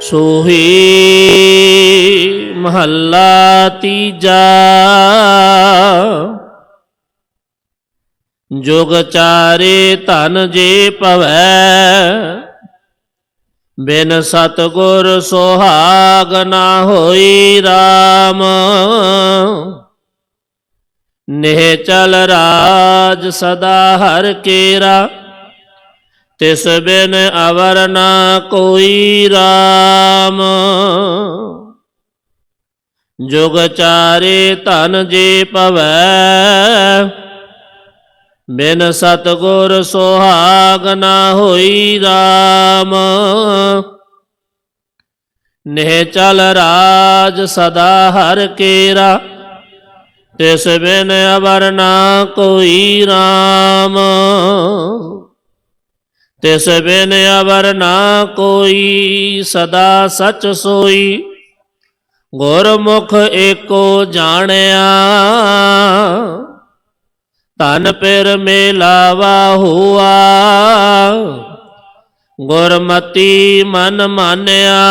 ਸੋਹੀ ਮਹੱਲਾ ਤੀਜਾ। ਜੁਗ ਚਾਰੇ ਧਨ ਜੇ ਪਵੈ ਬਿਨ ਸਤਗੁਰ ਸੁਹਾਗ ਨਾ ਹੋਈ RAM ਨਿਹ ਚਲ ਰਾਜ ਸਦਾ ਹਰ ਕੇਰਾ। ਤਿਸ ਬਿਨ ਅਵਰ ਨਾ ਕੋਈ RAM ਜੁਗ ਚਾਰੇ ਧਨ ਜੇ ਪਵੈ ਬਿਨ ਸਤਗੁਰ ਸੁਹਾਗ ਨਾ ਹੋਈ RAM ਨਿਹ ਚਲ ਰਾਜ ਸਦਾ ਹਰ ਕੇਰਾ, ਤਿਸ ਬਿਨ ਅਵਰ ਨਾ ਕੋਈ RAM ਤਿਸ ਬਿਨ ਅਵਰ ਨਾ ਕੋਈ, ਸਦਾ ਸਚ ਸੋਈ। ਗੁਰਮੁਖ ਏਕੋ ਜਾਣਿਆ ਤਨ ਪਿਰ ਮੇਲਾਵਾ ਹੁਆ। ਗੁਰਮਤੀ ਮਨ ਮਾਨਿਆ,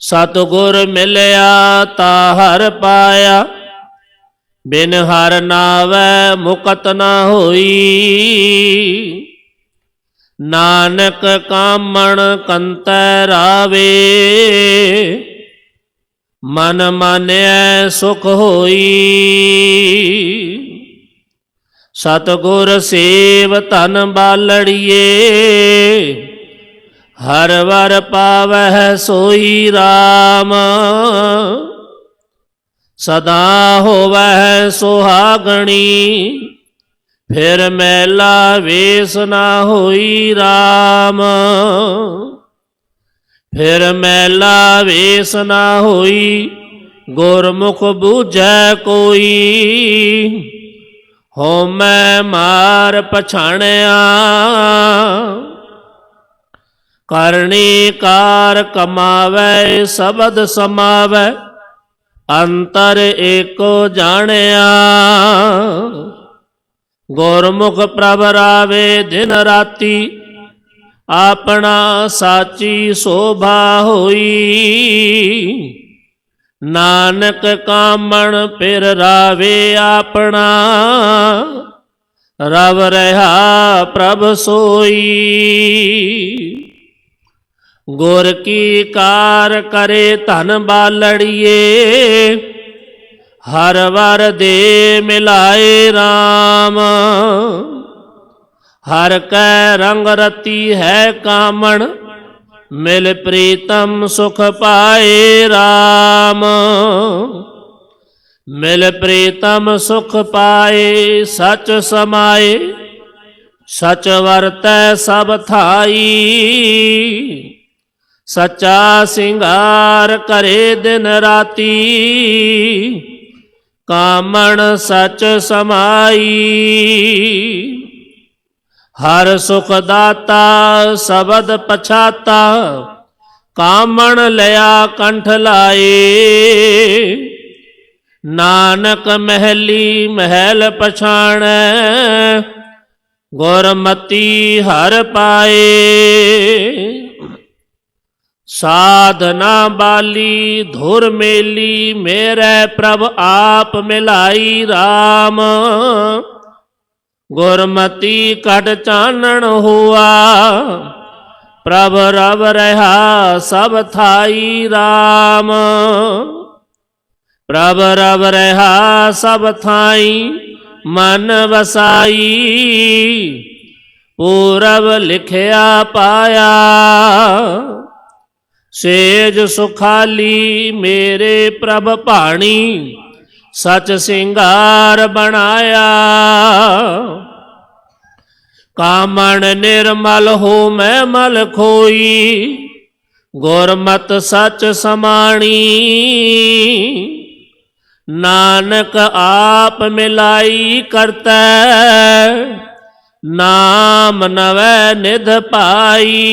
ਸਤਗੁਰ ਮਿਲਿਆ ਤਾ ਹਰ ਪਾਇਆ। ਬਿਨ ਹਰ ਨਾਵੈ ਮੁਕਤ ਨਾ ਹੋਈ। ਨਾਨਕ ਕਾਮਣ ਕੰਤੈ ਰਾਵੇ। ਮਨ ਮਾਨਿਐ ਸੁਖ ਹੋਈ। ਸਤਗੁਰ ਸੇਵ ਧਨ ਬਾਲੜੀਏ। ਹਰ ਵਰ ਪਾਵਹਿ ਸੋਈ RAM ਸਦਾ ਹੋਵੈ ਸੁਹਾਗਣੀ, ਫਿਰ ਮੈਲਾ ਵੇਸ ਨਾ ਹੋਈ RAM ਫਿਰ ਮੈਲਾ ਵੇਸ ਨਾ ਹੋਈ, ਗੁਰਮੁਖ ਬੂਝੈ ਕੋਈ। ਹੋ ਮੈਂ ਮਾਰ ਪਛਾਣਿਆ, ਕਰਨੀ ਕਾਰ ਕਮਾਵੈ, ਸਬਦ ਸਮਾਵੈ। ਅੰਤਰ ਏਕੋ ਜਾਣਿਆ। ਗੁਰਮੁਖ ਪ੍ਰਭ ਰਾਵੇ ਦਿਨ ਰਾਤੀ, ਆਪਣਾ ਸਾਚੀ ਸੋਭਾ ਹੋਈ। ਨਾਨਕ ਕਾਮਣ ਫਿਰ ਰਾਵੇ ਆਪਣਾ, ਰਵ ਰਹਾ ਪ੍ਰਭ ਸੋਈ। ਗੁਰ ਕੀ ਕਾਰ ਕਰੇ ਧਨ ਬਾਲੜੀਏ, ਹਰ ਵਰ ਦੇ ਮਿਲਾਏ RAM ਹਰ ਕੈ ਰੰਗ ਰਤੀ ਹੈ ਕਾਮਣ, ਮਿਲ ਪ੍ਰੀਤਮ ਸੁਖ ਪਾਏ RAM ਮਿਲ ਪ੍ਰੀਤਮ ਸੁਖ ਪਾਏ, ਸਚ ਸਮਾਏ, ਸਚ ਵਰਤੈ ਸਭ ਥਾਈ। ਸਚਾ ਸਿੰਗਾਰ ਕਰੇ ਦਿਨ ਰਾਤੀ। ਕਾਮਣ ਸਚ ਸਮਾਈ। ਹਰ ਸੁਖ ਦਾਤਾ ਸਬਦ ਪਛਾਤਾ। ਕਾਮਣ ਲਿਆ ਕੰਠ ਲਾਏ। ਨਾਨਕ ਮਹਿਲੀ ਮਹਿਲ ਪਛਾਣੈ। ਗੁਰਮਤੀ ਹਰ ਪਾਏ। ਸਾਧਨਾ ਬਾਲੀ ਧੁਰ ਮੇਲੀ ਮੇਰੇ ਪ੍ਰਭ ਆਪ ਮਿਲਾਈ RAM ਗੁਰਮਤੀ ਕਟ ਚਾਨਣ ਹੁਆ ਪ੍ਰਭ ਰਵ ਰਹਾ ਸਭ ਥਾਈ RAM ਪ੍ਰਭ ਰਵ ਰਹਾ ਸਭ ਥਾਈ ਮਨ ਵਸਾਈ ਪੂਰਬ ਲਿਖਿਆ ਪਾਇਆ ਸੇਜ ਸੁਖਾਲੀ ਮੇਰੇ ਪ੍ਰਭ ਭਾਣੀ, ਸਚ ਸਿੰਗਾਰ ਬਣਾਇਆ। ਕਾਮਣ ਨਿਰਮਲ ਹੋ ਮੈਂ ਮਲ ਖੋਈ, ਗੁਰਮਤ ਸਚ ਸਮਾਣੀ। ਨਾਨਕ ਆਪ ਮਿਲਾਈ ਕਰਤਾ ਨਾਮ ਨਵੈ ਨਿਧ ਪਾਈ।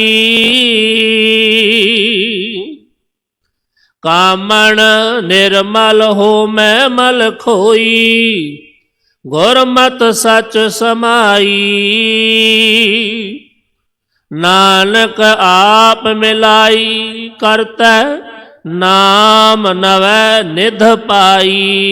ਕਾਮਣ ਨਿਰਮਲ ਹੋ ਮੈਂ ਮਲ ਖੋਈ। ਗੁਰਮਤ ਸਚ ਸਮਾਈ। ਨਾਨਕ ਆਪ ਮਿਲਾਈ ਕਰਤੈ, ਨਾਮ ਨਵੈ ਨਿਧ ਪਾਈ।